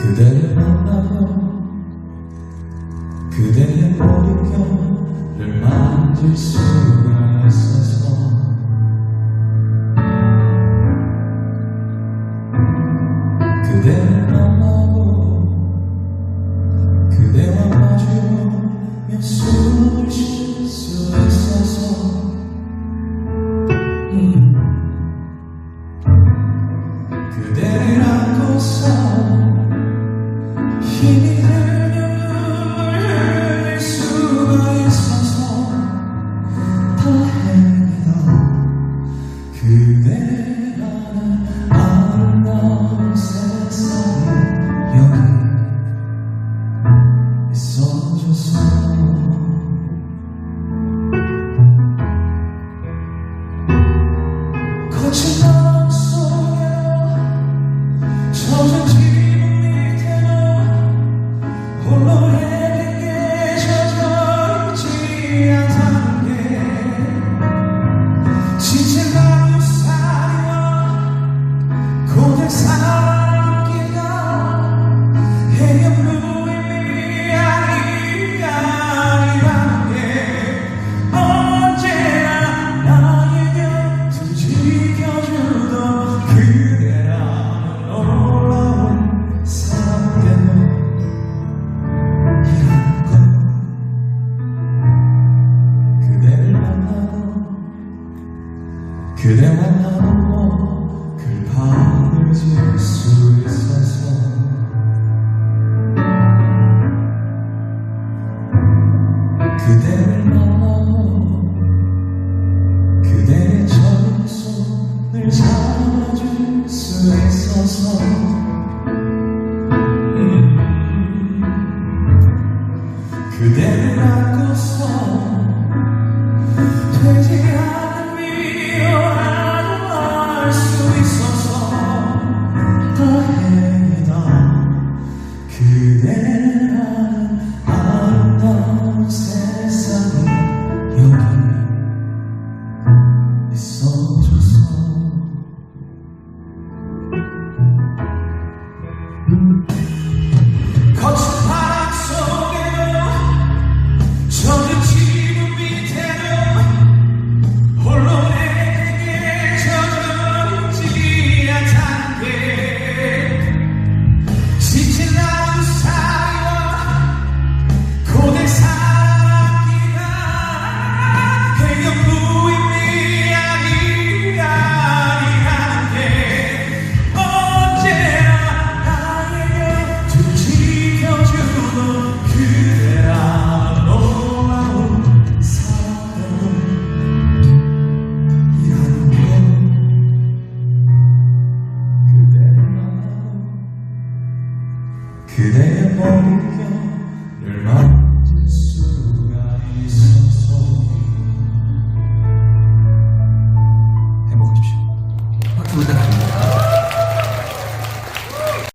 그대를 만나요 그대의 머릿결을 만질 수가 있어서 그대를 만나고 그대와 마주하며 숨을 쉴 수 있어서 음. 그대만 너무 그 밤을 지을 수 있어서 그대를 만나고 그대의 작은 손을 잡아줄 수 있어서 음. 그대를 안고서 그대라는 아름다운 세상에 여기 있어줘서 그대의 목소리를 맡